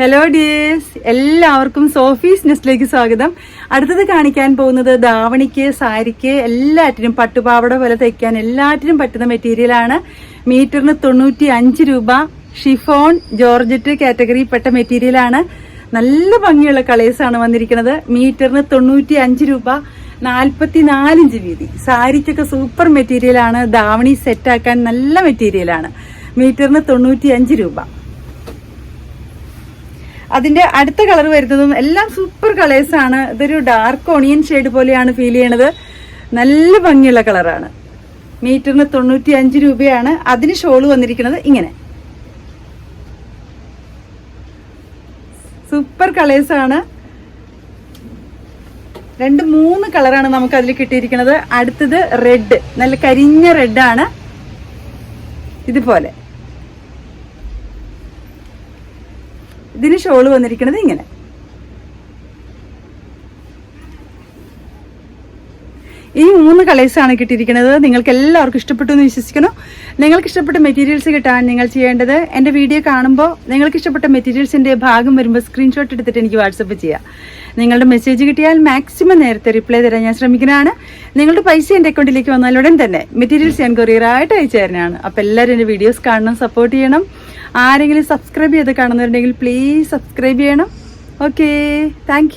Hello dears എല്ലാവർക്കും Sophie's നെസ്റ്റിലേക്ക് സ്വാഗതം. അടുത്തത് കാണിക്കാൻ പോകുന്നത് ധാവണിക്ക് സാരിക്ക് എല്ലാറ്റിനും പട്ടുപാവട പോലെ തയ്ക്കാൻ എല്ലാറ്റിനും പറ്റുന്ന മെറ്റീരിയലാണ് മീറ്ററിന് തൊണ്ണൂറ്റി അഞ്ച് രൂപ. ഷിഫോൺ ജോർജറ്റ് കാറ്റഗറിയിൽപ്പെട്ട മെറ്റീരിയലാണ് നല്ല ഭംഗിയുള്ള കളേഴ്സാണ് വന്നിരിക്കുന്നത്. മീറ്ററിന് തൊണ്ണൂറ്റി അഞ്ച് രൂപ. നാൽപ്പത്തിനാലിഞ്ച് വീതി. സാരിക്കൊക്കെ സൂപ്പർ മെറ്റീരിയലാണ് ധാവണി സെറ്റാക്കാൻ നല്ല മെറ്റീരിയലാണ് മീറ്ററിന് തൊണ്ണൂറ്റി അഞ്ച് രൂപ. അതിന്റെ അടുത്ത കളർ വരുന്നതും എല്ലാം സൂപ്പർ കളേഴ്സ് ആണ്. ഇതൊരു ഡാർക്ക് ഓണിയൻ ഷെയ്ഡ് പോലെയാണ് ഫീൽ ചെയ്യണത്. നല്ല ഭംഗിയുള്ള കളറാണ് മീറ്ററിന് തൊണ്ണൂറ്റി അഞ്ച് രൂപയാണ് അതിന് ഷോൾ വന്നിരിക്കുന്നത് ഇങ്ങനെ. സൂപ്പർ കളേഴ്സ് ആണ്. രണ്ട് മൂന്ന് കളറാണ് നമുക്ക് അതിൽ കിട്ടിയിരിക്കുന്നത്. അടുത്തത് റെഡ് നല്ല കരിഞ്ഞ റെഡ് ആണ്. ഇതുപോലെ. ഇതിന് ഷോൾ വന്നിരിക്കുന്നത് ഇങ്ങനെ. ഈ മൂന്ന് കളേഴ്സാണ് കിട്ടിയിരിക്കുന്നത് നിങ്ങൾക്ക് എല്ലാവർക്കും ഇഷ്ടപ്പെട്ടു എന്ന് വിശ്വസിക്കുന്നു. നിങ്ങൾക്ക് ഇഷ്ടപ്പെട്ട മെറ്റീരിയൽസ് കിട്ടാൻ നിങ്ങൾ ചെയ്യേണ്ടത് എന്റെ വീഡിയോ കാണുമ്പോൾ നിങ്ങൾക്ക് ഇഷ്ടപ്പെട്ട മെറ്റീരിയൽസിന്റെ ഭാഗം വരുമ്പോൾ സ്ക്രീൻഷോട്ട് എടുത്തിട്ട് എനിക്ക് വാട്സപ്പ് ചെയ്യാം. നിങ്ങളുടെ മെസ്സേജ് കിട്ടിയാൽ മാക്സിമം നേരത്തെ റിപ്ലൈ തരാൻ ഞാൻ ശ്രമിക്കുന്നതാണ്. നിങ്ങളുടെ പൈസ എന്റെ അക്കൗണ്ടിലേക്ക് വന്നാലുടൻ തന്നെ മെറ്റീരിയൽസ് ഞാൻ കൊറിയറായിട്ട് അയച്ചു തരുന്നതാണ്. അപ്പോൾ എല്ലാവരും എന്റെ വീഡിയോസ് കാണണം സപ്പോർട്ട് ചെയ്യണം. ആരെങ്കിലും സബ്സ്ക്രൈബ് ചെയ്ത് കാണുന്നുണ്ടെങ്കിൽ പ്ലീസ് സബ്സ്ക്രൈബ് ചെയ്യണം. Okay thank